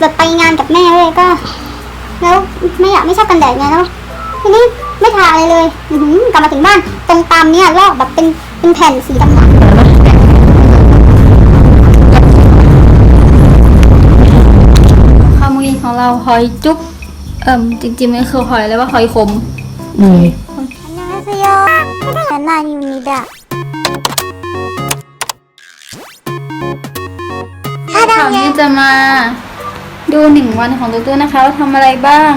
จะไปงานกับแม่เลยก็ แล้วไม่อยากไม่ชอบกันแดดไงแล้วทีนี้ไม่ทาอะไรเลยกลับมาถึงบ้าน ตรงตามเนี่ยลอกแบบเป็นเป็นแผ่นสีดำๆข้าวมุ้ยของเราหอยจุ๊บเอิ่มจริงๆมันคือหอยแล้วว่าหอยขมอืมอันนี้สยองฉันนายูนิดะข่าวนี้จะมา ดูหนึ่งวันของตัวตัวนะคะว่าทำอะไรบ้าง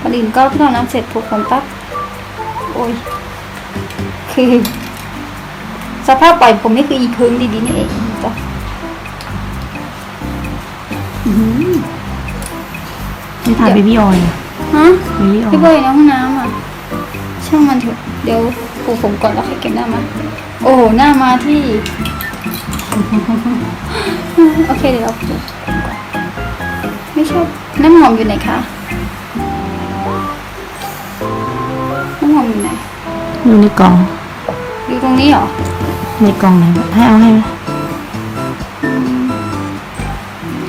ก่อนอื่นก็เพิ่งอาบน้ำเสร็จผูกผมปั๊บโอ้ยคือ สภาพปล่อยผมนี่คืออีเพิงดีๆนี่เองจ้ะอื้อหือไม่ทาเบบี้ออยล์ฮะเบบี้ออยพี่บล์อยในห้องน้ำอะ ช่างมันเถอะ เดี๋ยวปลูกผมก่อนแล้วค่อยเก็บหน้ามา โอ้โห หน้ามาที่ โอเคเดี๋ยวเราปลูกผมก่อน ไม่ชอบน้ำหอมอยู่ไหนคะน้ำหอมอยู่ไหนอยู่ในกล่องอยู่ตรงนี้เหรอในกล่องไหนให้เอาให้ไหม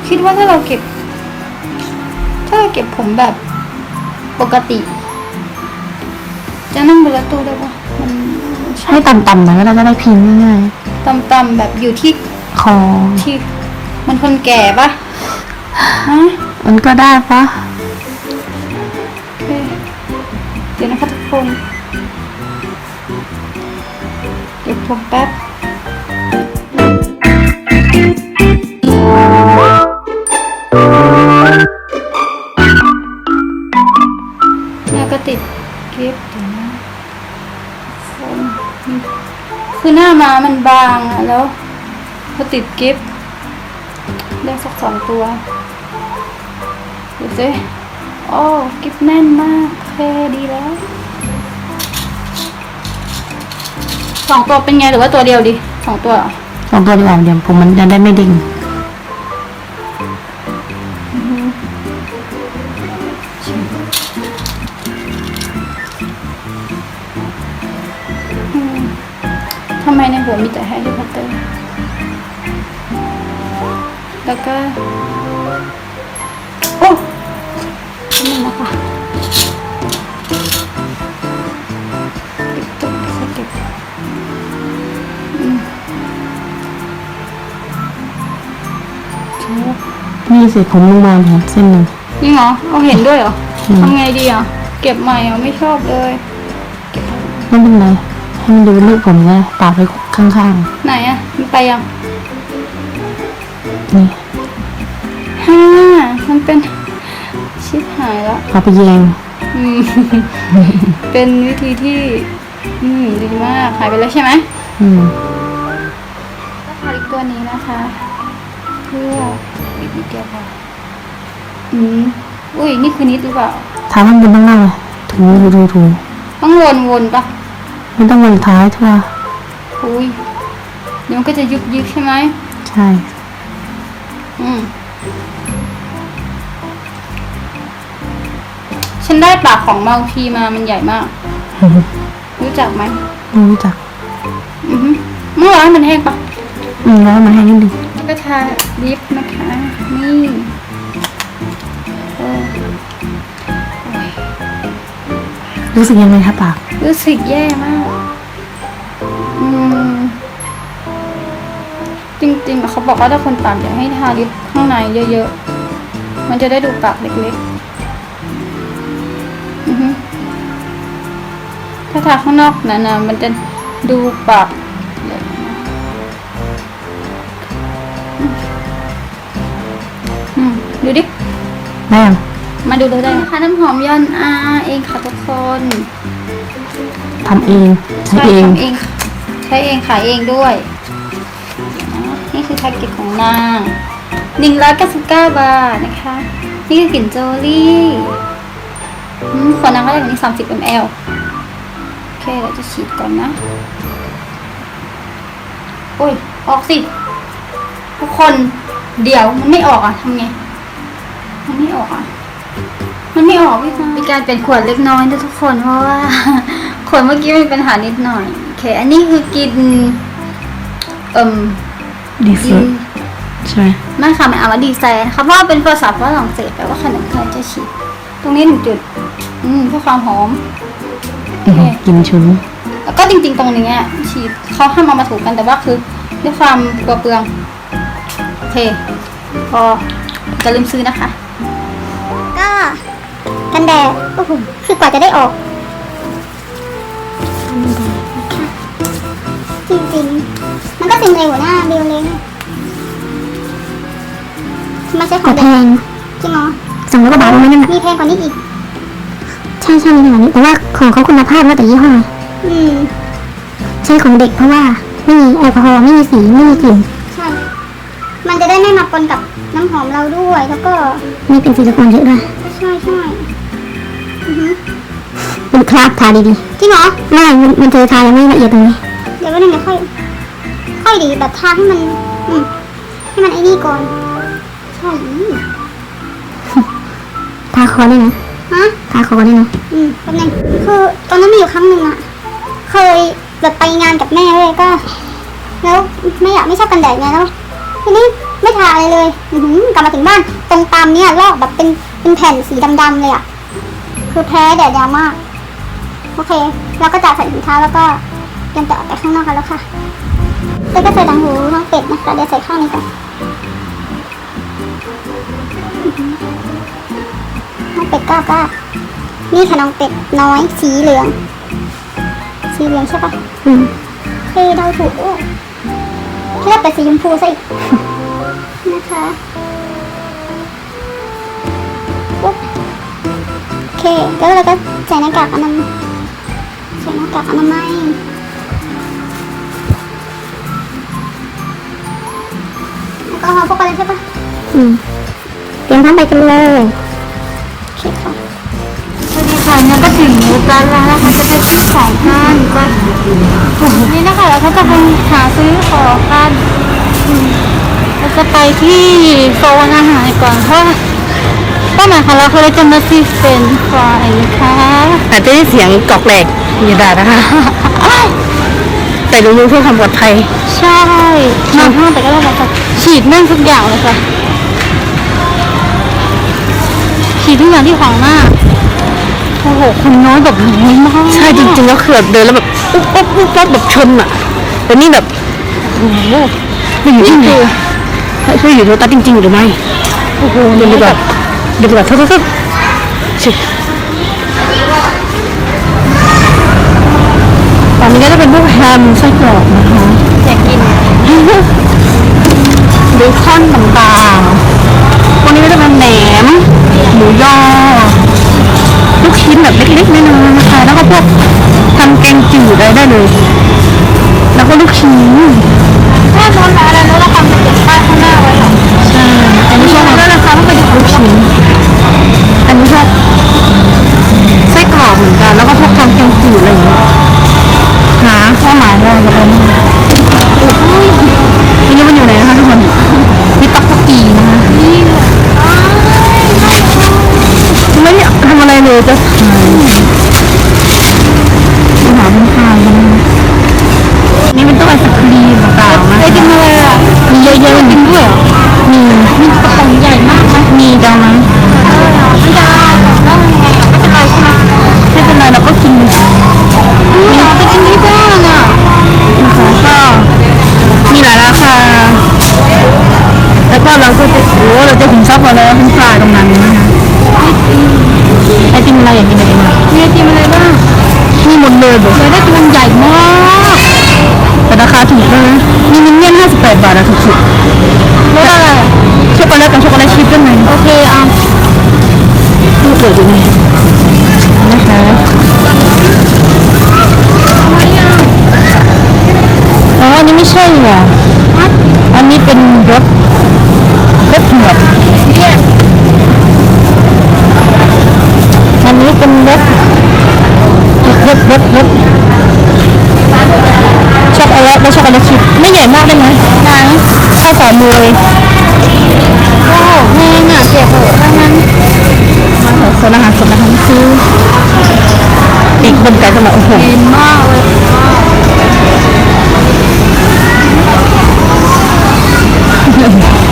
คิดว่าถ้าเราเก็บ ถ้าเราเก็บผมแบบปกติ จะนั่งบนรถตู้ได้ปะมันมันใช่ให้ต่ำๆหน่อยก็ได้จะได้พิมพ์ง่ายต่ำๆแบบอยู่ที่ๆคอที่มันคนแก่ปะฮะ มันก็ได้ปะเดี๋ยวนะคะทุกคนเดี๋ยวผมแป๊บเนี่ยก็ติดเก็บเดี๋ยวนะคือหน้ามามันบางอะแล้วพอติดกิฟต์ได้สักสองตัว ดูสิโอ้กิฟแน่นมากโอเคดีแล้วสองตัวเป็นไงหรือว่าตัวเดียวดีสองตัวเหรอสองตัวดีกว่าเดี๋ยวผมมันจะได้ไม่เด้งทำไมในหัวมีแต่แฮร์รี่พอตเตอร์ แล้วก็ นี่นะคะเก็บตุ๊กเก็บอืมโถ่นี่เสร็จผมลงมาเห็นเส้นหนึ่งจริงเหรอเอาเห็นด้วยเหรออืมทำไงดีอะ เก็บใหม่อะไม่ชอบเลยไม่เป็นไรให้มันดูเป็นรูปผมนะปากไปข้างไหนอะมันไปยังๆนี่ฮ่ามันเป็น ชิบหายแล้วเอาไปแยงอืม เป็นวิธีที่ อืมดีมากหายไปแล้วใช่ไหมอืมก็ทาลิปตัวนี้นะคะ เพื่ออีกนิดเดียวพออืมอุ้ยนี่คือนิดหรือเปล่าทาข้างบนข้างล่างเลยถูถูถูถูต้องวนวนๆปะไม่ต้องวนท้ายทั่วอุ้ยเดี๋ยวมันก็จะยุบยิบใช่ไหมใช่ ปากของเมาพีมามันใหญ่มาก รู้จักไหมไม่รู้จักอือฮึเมื่อวานมันแห้งปะอืมแล้วมันให้นิดนึงแล้วก็ทาลิปนะคะ นี่โอ้รู้สึกยังไงคะปากรู้สึกแย่มาก อืม จริงๆอะเขาบอกว่าถ้าคนปากอยากให้ทาลิปข้างในเยอะๆ มันจะได้ดูปากเล็กๆ ถ้าทาข้างนอกหนาๆมันจะดูปากใหญ่มากอืมดูดิ แม่งมาดูเลยได้นะคะน้ำหอมยอนอาเองค่ะทุกคนทำเองใช้เอง ทำเอง ใช้เองขายเองด้วยเดี๋ยวนะนี่คือแพ็กเกจของนางหนึ่งร้อยเก้าสิบเก้าบาทนะคะ นี่คือกลิ่นโจลี่อืมขวดนางก็ได้แบบนี้สามสิบ ml โอ เคเราจะฉีดก่อนนะ โอ้ย ออกสิ ทุกคนเดี๋ยวมันไม่ออกอะทำไง มันไม่ออกอะ มันไม่ออกพี่ฟ้ามีการเปลี่ยนขวดเล็กน้อยนะทุกคนเพราะว่าขวดเมื่อกี้มีปัญหานิดหน่อยโอเค อันนี้คือกิน เอิ่มดีกิสุนดใช่ไหมไม่ค่ะมันอ่านว่าดีไซน์นะคะเพราะว่าเป็นภาษาฝรั่งเศสแปลว่าขนมไทยจะฉีดตรงนี้หนึ่งจุด อืมเพื่อความหอมอื้อหือ กินชุนแล้วก็จริงๆ ตรงนี้อะฉีดเขาห้ามเอามาถูกกันแต่ว่าคือด้วยความกลัวเปลืองโอเคพอจะลืมซื้อนะคะ ก็กันแดดโอ้โหคือกว่าจะได้ออกจริงๆ มันก็ซึมเร็วหน้าเบลเลยไม่ใช่ของแพงจริงเหรอสองร้อยกว่าบาทประมาณนั้นน่ะมีแพงกว่านี้อีกใช่ใช่มีขนาดนี้แต่ว่าของเขาคุณภาพแล้วแต่ยี่ห้ออืมใช่ของเด็กเพราะว่าไม่มีแอลกอฮอล์ไม่มีสีไม่มีกลิ่นใช่ มันจะได้ไม่มาปนกับน้ำหอมเราด้วยแล้วก็ไม่เป็นซิลิโคนเยอะด้วยใช่ใช่อือหือเป็นคราบทาดีจริงเหรอ ๆไม่มันมันเจอทายังไม่ละเอียดตรงนี้เดี๋ยววันหนึงเดี๋ยวค่อย ค่อยดีแบบทาให้มัน อืมให้มันไอ้นี่ก่อน ใช่ ทาคอได้นะ ฮะทาคอได้นะอืมแป๊บนึงคือตอนนั้นมีอยู่ครั้งหนึ่งอะเคยแบบไปงานกับแม่เลยก็ แล้วไม่อยากไม่ชอบกันแดดไงแล้วทีนี้ไม่ทาอะไรเลยอือหือกลับมาถึงบ้าน ตรงตามเนี่ยลอกแบบเป็นเป็นแผ่นสีดำๆเลยอะคือแพ้แดดยาวมาก โอเค เราก็จับใส่ถุงเท้าแล้วก็เตรียมจะออกไปข้างนอกกันแล้วค่ะแล้วก็ใส่ต่างหูน้องเป็ดนะคะเดี๋ยวใส่ข้างนี้ก่อน เป็ดก้าวก้านี่ค่ะน้องเป็ดน้อยสีเหลือง สีเหลืองใช่ปะอืมเฮ้ยเดาถูกด้วยแค่เป็ดสีชมพูซะอีกนะคะปุ๊บโอเคแล้วเราก็ใส่หน้ากากอนามัยใส่หน้ากากอนามัยแล้วก็เอาพวกอะไรใช่ปะอืมเตรียมพร้อมไปกันเลยโอเคค่ะ สวัสดีค่ะเนี่ยก็ถึงนิ้วกันแล้วนะคะจะไปซื้อของกันก็นี่นะคะเราก็จะไปหาซื้อของกันอืมเราจะไปที่โซนอาหารก่อนเพราะว่าเป้าหมายของเราคือเราจะมาซื้อเป็นฟรายนะคะอาจจะได้เสียงกอกแหลกอย่าด่านะคะ แต่รู้ๆเพื่อความปลอดภัย ใช่มาห้างแต่ก็ต้องมาฉีดแม่งทุกอย่างเลยค่ะ ฉีดทุกอย่างที่ขวางหน้าโอ้โหคนน้อยแบบน้อยมากใช่จริงๆแล้วคือแบบเดินแล้วแบบอุ๊บอุ๊บอุ๊บอุ๊บแบบชนอะแต่นี่แบบโอ้โหไม่อยู่ที่ไหนช่วยอยู่โรตัสจริงๆหรือไม่โอ้โหเดี๋ยวดีกว่าเดี๋ยวดีกว่าโทษโทษโทษชิตอนนี้ก็จะเป็นพวกแฮมไส้กรอกนะคะอยากกินเบคอนต่างๆพวกนี้ก็จะเป็นแหนมห มูยอลูกชิ้นแบบเล็กๆน้อยๆนะคะแล้วก็พวกทำแกงจืดอะไรได้เลย แล้วก็ลูกชิ้นถ้าโน้นอะไรโน้นเราทำเป็นป้ายข้างหน้าไว้เหรอใช่อันนี้ชอบแล้วนะคะต้องไปดูลูกชิ้นอันนี้ชอบไส้กรอกเหมือนกันแล้วก็พวกทำแกงจืดอะไรอย่างเงี้ยหาข้อหมายอะไรกันเลย จะถึงชอบพอแล้วเป็นปลายตรงนั้นนะคะไอติมอะไรอย่างกินไอติมอะไรมีไอติมอะไรบ้างมีหมดเลยบอกเลยได้ตัวใหญ่มากแต่ราคาถูกด้วยนะมีมินเนี่ยน58 บาทนะถูกสุดรสอะไรช็อกโกแลตกับช็อกโกแลตชิพด้วยไหมโอเคอะดูเปิดดูนี่นะคะอ๋ออันนี้ไม่ใช่อะอันนี้เป็นรส รสหนวดเนี่ยอันนี้เป็นรสรสรสรสช็อกโกแลตและช็อกโกแลตชิพไม่ใหญ่มากได้ไหมไหนเข้าฝ่ามือเลยโอ้โหแม่งอะเจ็บหัวทั้งนั้นโซนอาหารสดนะคะคือปีกบนไก่สมัยโอ้โหเย็นมากเลยก่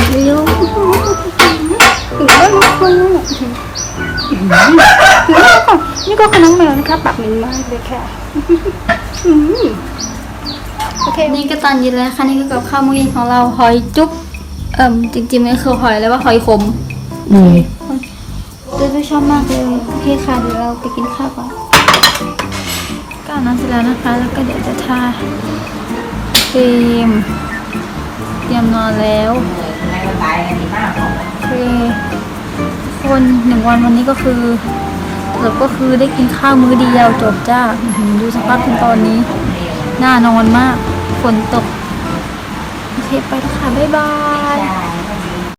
อนวิวถึงได้มาคนเลยนี่ก็คือน้องแมวนะคะปากเหม็นมากเลยค่ะโอเคนี่ก็ตอนเย็นแล้วนะคะนี่ก็กับข้าวมื้อเย็นของเราหอยจุ๊บเอิ่มจริงๆมันคือหอยแล้วว่าหอยขมอืมเต้ยชอบมากเลยโอเคค่ะเดี๋ยวเราไปกินข้าวก่อนก็อาบน้ำเสร็จแล้วนะคะ แล้วก็เดี๋ยวจะทาครีมเตรียมนอนแล้ว โอเคคนหนึ่งวันวันนี้ก็คือสรุปก็คือได้กินข้าวมื้อเดียวจบจ้าอื้อหือดูสภาพคุณตอนนี้น่านอนมาก ฝนตก โอเค ไปแล้วค่ะ บ๊ายบาย